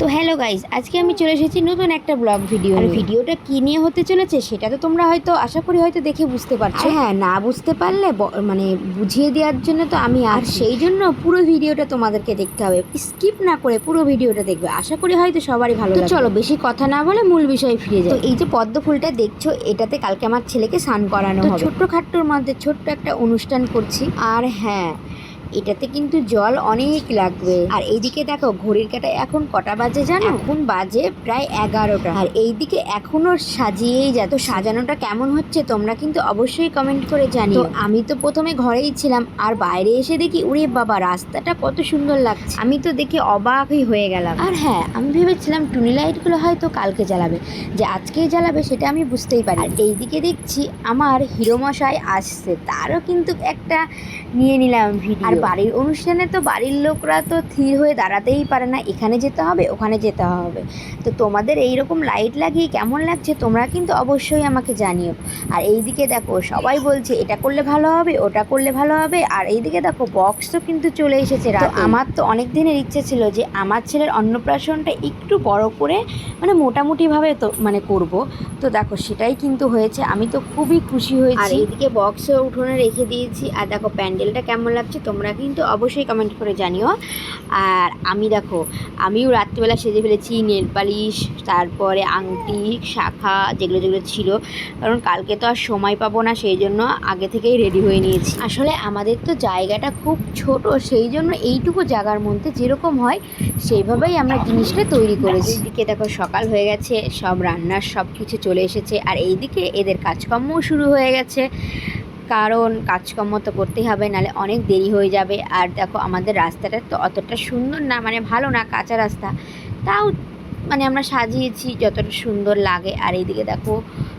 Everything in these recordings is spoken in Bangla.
তো হ্যালো গাইজ আজকে আমি চলে এসেছি নতুন একটা ব্লগ ভিডিও আর ভিডিওটা কি নিয়ে হতে চলেছে সেটা তো তোমরা হয়তো আশা করি হয়তো দেখে বুঝতে পারছ। হ্যাঁ না বুঝতে পারলে মানে বুঝিয়ে দেওয়ার জন্য তো আমি আর সেই জন্য পুরো ভিডিওটা তোমাদেরকে দেখতে হবে। স্কিপ না করে পুরো ভিডিওটা দেখবে। আশা করি হয়তো সবারই ভালো তো চলো বেশি কথা না বলে মূল বিষয়ে ফিরে যাই। এই যে পদ্ম ফুলটা দেখছ এটাতে কালকে আমার ছেলেকে স্নান করানো হবে। ছোট্ট খাট্টোর মধ্যে ছোট্ট একটা অনুষ্ঠান করছি। আর হ্যাঁ এটাতে কিন্তু জল অনেক লাগবে। আর এইদিকে দেখো, ঘড়ির কাটা এখন কটা বাজে জানো? এখন বাজে প্রায় এগারোটা। আর এইদিকে এখনও সাজিয়েই যা তো সাজানোটা কেমন হচ্ছে তোমরা কিন্তু অবশ্যই কমেন্ট করে জানিও। আমি তো প্রথমে ঘরেই ছিলাম, আর বাইরে এসে দেখি উরে বাবা, রাস্তাটা কত সুন্দর লাগছে। আমি তো দেখে অবাকই হয়ে গেলাম। আর হ্যাঁ আমি ভেবেছিলাম টুনি লাইটগুলো হয়তো কালকে জ্বালাবে। যে আজকেই জ্বালাবে সেটা আমি বুঝতেই পারি আর এইদিকে দেখছি আমার হিরোমশাই আসছে, তারও কিন্তু একটা নিয়ে নিলাম ভিডিও আর বাড়ির অনুষ্ঠানে তো বাড়ির লোকরা তো স্থির হয়ে দাঁড়াতেই পারে না। এখানে যেতে হবে ওখানে যেতে হবে। তো তোমাদের এই রকম লাইট লাগিয়ে কেমন লাগছে তোমরা কিন্তু অবশ্যই আমাকে জানিও। আর এইদিকে দেখো সবাই বলছে এটা করলে ভালো হবে ওটা করলে ভালো হবে। আর এইদিকে দেখো বক্স তো কিন্তু চলে এসেছে আমার তো অনেক দিনের ইচ্ছে ছিল যে আমার ছেলের অন্নপ্রাশনটা একটু বড় করে মানে মোটামুটিভাবে তো মানে করব। তো দেখো সেটাই কিন্তু হয়েছে। আমি তো খুবই খুশি হয়েছি। আর এইদিকে বক্সে উঠোনে রেখে দিয়েছি। আর দেখো প্যান্ডেলটা কেমন লাগছে তোমরা কিন্তু অবশ্যই কমেন্ট করে জানিও। আর আমি দেখো, আমিও রাত্রিবেলা সেজে ফেলেছি নেল পালিশ, তারপরে আংটি শাখা যেগুলো যেগুলো ছিল। কারণ কালকে তো আর সময় পাবো না, সেই জন্য আগে থেকেই রেডি হয়ে নিয়েছি। আসলে আমাদের তো জায়গাটা খুব ছোট, সেই জন্য এইটুকু জায়গার মধ্যে যেরকম হয়, সেইভাবেই আমরা জিনিসটা তৈরি করেছি। এইদিকে দেখো সকাল হয়ে গেছে, সব রান্নার সব কিছু চলে এসেছে, আর এইদিকে এদের কাজকর্মও শুরু হয়ে গেছে। কারণ কাজকর্ম তো করতেই হবে নালে অনেক দেরি হয়ে যাবে। আর দেখো, আমাদের রাস্তাটা তো অতটা সুন্দর না মানে ভালো না, কাঁচা রাস্তা। তাও মানে আমরা সাজিয়েছি, যতটা সুন্দর লাগে। আর এইদিকে দেখো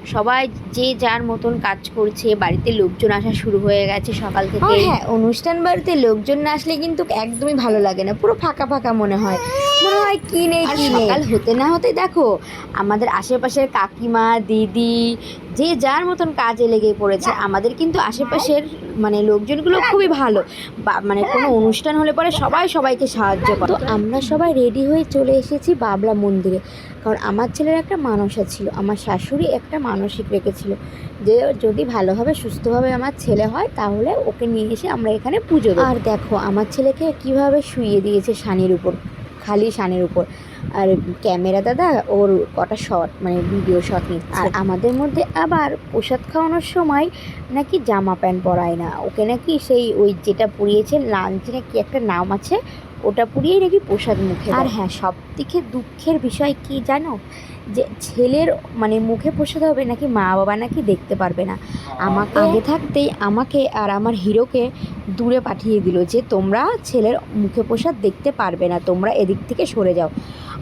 সবাই যে যার মতন কাজ করছে বাড়িতে লোকজন আসা শুরু হয়ে গেছে সকাল থেকে। হ্যাঁ অনুষ্ঠান বাড়িতে লোকজন না আসলে কিন্তু একদমই ভালো লাগে না পুরো ফাঁকা ফাঁকা মনে হয়। মনে হয় কি নেই কি সকাল হতে না হতে দেখো আমাদের আশেপাশের কাকিমা দিদি যে যার মতন কাজে লেগে পড়েছে আমাদের কিন্তু আশেপাশের মানে লোকজনগুলো খুবই ভালো। বা মানে কোনো অনুষ্ঠান হলে পরে সবাই সবাইকে সাহায্য করে। তো আমরা সবাই রেডি হয়ে চলে এসেছি বাবলা মন্দিরে। কারণ আমার ছেলের একটা মানসা ছিল, আমার শাশুড়ি একটা মানসিক রেখেছিল যে যদি ভালোভাবে, সুস্থভাবে আমার ছেলে হয় তাহলে ওকে নিয়ে এসে আমরা এখানে পুজো আর দেখো, আমার ছেলেকে কীভাবে শুইয়ে দিয়েছে সানির উপর। খালি শানের উপর। আর ক্যামেরা দাদা ওর কটা শট মানে ভিডিও শট নিচ্ছে আর আমাদের মধ্যে আবার প্রসাদ খাওয়ানোর সময় নাকি জামা প্যান্ট পরায় না। ওকে নাকি সেই ওই যেটা পুড়িয়েছে লাঞ্চে নাকি একটা নাম আছে? ওটা পুড়িয়েই নাকি প্রসাদ মুখে আর হ্যাঁ সব থেকে দুঃখের বিষয় কি জানো? যে ছেলের মানে মুখে পোষাতে হবে নাকি মা বাবা নাকি দেখতে পারবে না। আমাকে আগে থাকতেই আমাকে আর আমার হিরোকে দূরে পাঠিয়ে দিল যে তোমরা ছেলের মুখে প্রসাদ দেখতে পারবে না, তোমরা এদিক থেকে সরে যাও।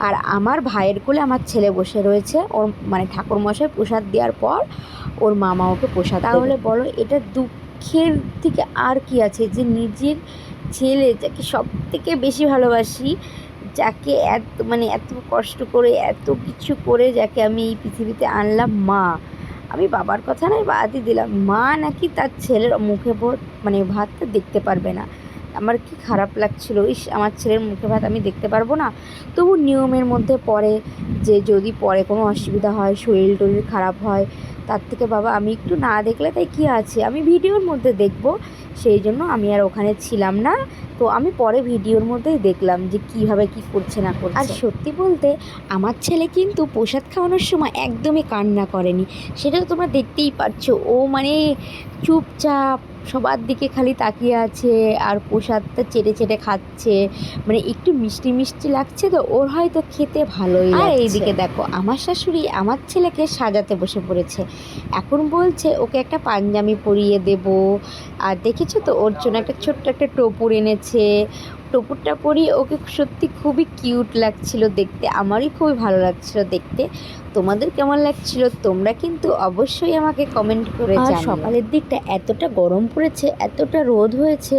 আর আমার ভাইয়ের কোলে আমার ছেলে বসে রয়েছে, ওর মানে ঠাকুরমশাই প্রসাদ দেওয়ার পর ওর মামা ওকে প্রসাদ তাহলে বলো, এটা দুঃখের থেকে আর কি আছে যে নিজের ছেলে যাকে সব থেকে বেশি ভালোবাসি যাকে এত মানে এত কষ্ট করে, এত কিছু করে যাকে আমি এই পৃথিবীতে আনলাম মা। আমি বাবার কথা নয়, বাদই দিলাম। মা নাকি তার ছেলের মুখে মানে ভাতটা দেখতে পারবে না। আমার কি খারাপ লাগছিল? ইস, আমার ছেলের মুখে ভাত আমি দেখতে পারব না। তবু নিয়মের মধ্যে পড়ে যে যদি পরে কোনো অসুবিধা হয়, শরীর টরীর খারাপ হয়, তার থেকে বাবা আমি একটু না দেখলে তাই কি আছে? আমি ভিডিওর মধ্যে দেখব। সেই জন্য আমি আর ওখানে ছিলাম না। তো আমি পরে ভিডিওর মধ্যেই দেখলাম যে কীভাবে কি করছে, না করছে। আর সত্যি বলতে আমার ছেলে কিন্তু প্রসাদ খাওয়ানোর সময় একদমই কান্না করেনি। সেটা তো তোমরা দেখতেই পাচ্ছো ও মানে চুপচাপ সবার দিকে খালি তাকিয়ে আছে আর প্রসাদটা চেটে চেটে খাচ্ছে। মানে একটু মিষ্টি মিষ্টি লাগছে তো ওর হয়তো খেতে ভালোই আর এইদিকে দেখো আমার শাশুড়ি আমার ছেলেকে সাজাতে বসে পড়েছে। এখন বলছে ওকে একটা পাঞ্জাবি পরিয়ে দেব। আর দেখেছ তো ওর জন্য একটা ছোট্ট একটা টোপর এনেছে। টোপুরটা পরিয়ে ওকে সত্যি খুবই কিউট লাগছিল দেখতে আমারই খুবই ভালো লাগছিল দেখতে। তোমাদের কেমন লাগছিল? তোমরা কিন্তু অবশ্যই আমাকে কমেন্ট করে সকালের দিকটা এতটা গরম পড়েছে এতটা রোদ হয়েছে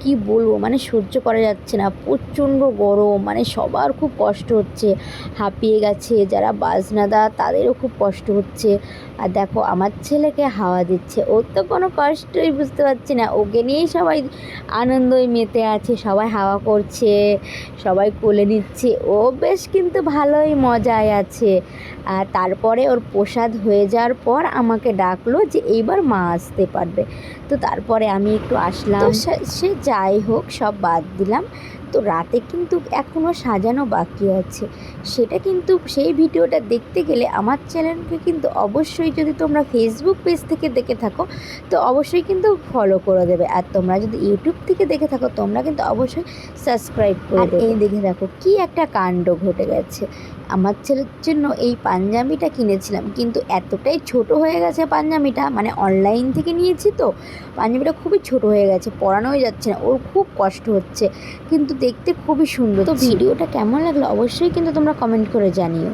কি বলব? মানে সহ্য করা যাচ্ছে না। প্রচণ্ড গরম মানে সবার খুব কষ্ট হচ্ছে। হাঁপিয়ে গেছে, যারা বাজনাদা তাদেরও খুব কষ্ট হচ্ছে। আর দেখো, আমার ছেলেকে হাওয়া দিচ্ছে। ওর তো কোনো কষ্টই বুঝতে পারছি না। ওকে নিয়েই সবাই আনন্দই মেতে আছে, সবাই হাওয়া করছে, সবাই কোলে নিচ্ছে। ও বেশ কিন্তু ভালোই মজায় আছে। আর তারপরে ওর প্রসাদ হয়ে যাওয়ার পর আমাকে ডাকলো যে, এইবার মা আসতে পারবে। তো তারপরে আমি একটু আসলাম। সে যাই হোক সব বাদ দিলাম। তো রাতে কিন্তু এখনও সাজানো বাকি আছে। সেটা কিন্তু সেই ভিডিওটা দেখতে গেলে আমার চ্যানেলকে কিন্তু অবশ্যই যদি তোমরা ফেসবুক পেজ থেকে দেখে থাকো তো অবশ্যই কিন্তু ফলো করে দেবে। আর তোমরা যদি ইউটিউব থেকে দেখে থাকো তোমরা কিন্তু অবশ্যই সাবস্ক্রাইব করে এই দেখে দেখো কি একটা কাণ্ড ঘটে গেছে। আমার ছেলের জন্য এই পাঞ্জাবিটা কিনেছিলাম কিন্তু এতটাই ছোট হয়ে গেছে পাঞ্জাবিটা মানে অনলাইন থেকে নিয়েছি তো পাঞ্জাবিটা খুবই ছোট হয়ে গেছে পরানোই যাচ্ছে না ওর খুব কষ্ট হচ্ছে কিন্তু দেখতে খুবই সুন্দর। তো ভিডিওটা কেমন লাগল অবশ্যই কিন্তু তোমরা কমেন্ট করে জানিও।